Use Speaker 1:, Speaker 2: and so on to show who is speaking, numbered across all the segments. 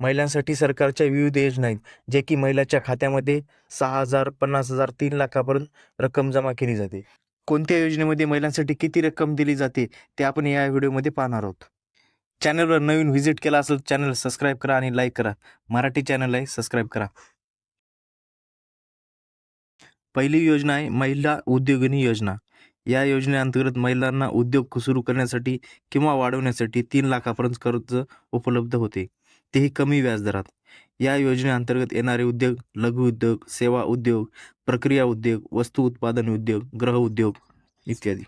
Speaker 1: महिलांसाठी सरकारच्या विविध योजना आहेत जे की महिलाच्या खात्यामध्ये सहा हजार पन्नास हजार तीन लाखापर्यंत रक्कम जमा केली जाते. कोणत्या योजनेमध्ये महिलांसाठी किती रक्कम दिली जाते ते आपण या व्हिडिओमध्ये पाहणार आहोत. चॅनलवर नवीन व्हिजिट केला असेल चॅनल सबस्क्राईब करा आणि लाईक करा. मराठी चॅनल आहे सबस्क्राईब करा. पहिली योजना आहे महिला उद्योगिनी योजना. या योजनेअंतर्गत महिलांना उद्योग सुरू करण्यासाठी किंवा वाढवण्यासाठी तीन लाखापर्यंत कर्ज उपलब्ध होते. तेही कमी व्याजदरात. या योजनेअंतर्गत येणारे उद्योग लघु उद्योग सेवा उद्योग प्रक्रिया उद्योग वस्तू उत्पादन उद्योग ग्रह उद्योग इत्यादी.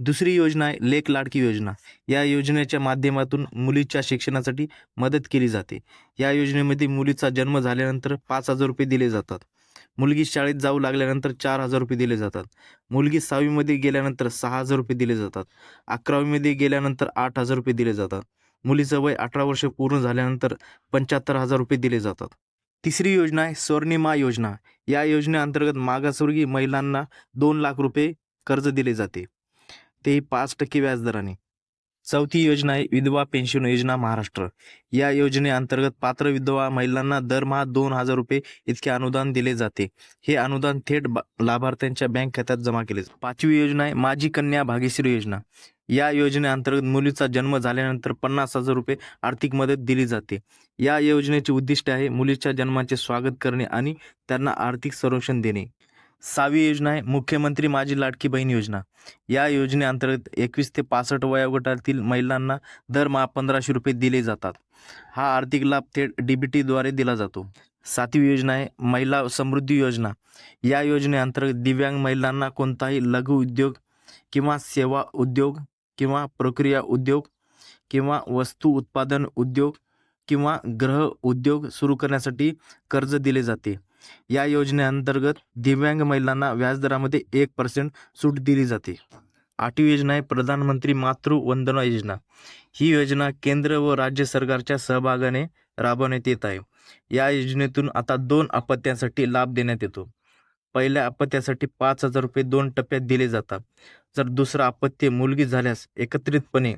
Speaker 1: दुसरी योजना आहे लेख लाडकी योजना. या योजनेच्या माध्यमातून मुलीच्या शिक्षणासाठी मदत केली जाते. या योजनेमध्ये मुलीचा जन्म झाल्यानंतर पाच हजार रुपये दिले जातात. मुलगी शाळेत जाऊ लागल्यानंतर चार हजार रुपये दिले जातात. मुलगी सहावीमध्ये गेल्यानंतर सहा हजार रुपये दिले जातात. अकरावीमध्ये गेल्यानंतर आठ हजार रुपये दिले जातात. मुलीचं वय अठरा वर्ष पूर्ण झाल्यानंतर पंच्याहत्तर हजार रुपये दिले जातात. तिसरी योजना आहे स्वर्णिमा योजना. या योजनेअंतर्गत मागासवर्गीय महिलांना दोन लाख रुपये कर्ज दिले जाते. ते पाच टक्के व्याजदराने. चौथी योजना आहे विधवा पेन्शन योजना महाराष्ट्र. या योजनेअंतर्गत पात्र विधवा महिलांना दरमहा दोन हजार रुपये इतके अनुदान दिले जाते. हे अनुदान थेट लाभार्थ्यांच्या बँक खात्यात जमा केले जाते. पाचवी योजना आहे माझी कन्या भाग्यश्री योजना. या योजनेअंतर्गत मुलीचा जन्म झाल्यानंतर पन्नास हजार रुपये आर्थिक मदत दिली जाते. या योजनेचे उद्दिष्ट आहे मुलीच्या जन्माचे स्वागत करणे आणि त्यांना आर्थिक संरक्षण देणे. सहावी योजना आहे मुख्यमंत्री माझी लाडकी बहीण योजना. या योजनेअंतर्गत एकवीस ते पासष्ट वयोगटातील महिलांना दरमहा पंधराशे रुपये दिले जातात. हा आर्थिक लाभ थेट डी बी टीद्वारे दिला जातो. सातवी योजना आहे महिला समृद्धी योजना. या योजनेअंतर्गत दिव्यांग महिलांना कोणताही लघु उद्योग किंवा सेवा उद्योग किंवा प्रक्रिया उद्योग किंवा वस्तू उत्पादन उद्योग किंवा ग्रह उद्योग सुरू करण्यासाठी कर्ज दिले जाते. या योजनेअंतर्गत दिव्यांग महिलांना व्याजदरामध्ये एक पर्सेंट सूट दिली जाते. आठवी योजना आहे प्रधानमंत्री मातृ वंदना योजना. ही योजना केंद्र व राज्य सरकारच्या सहभागाने राबवण्यात येत आहे. या योजनेतून आता दोन अपत्यांसाठी लाभ देण्यात येतो. पहिल्या अपत्यासाठी पाच हजार रुपये दोन टप्प्यात दिले जातात. जर दुसरा अपत्य मुलगी झाल्यास एकत्रितपणे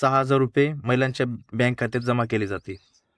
Speaker 1: सहा हजार रुपये महिलांच्या बँक खात्यात जमा केले जाते.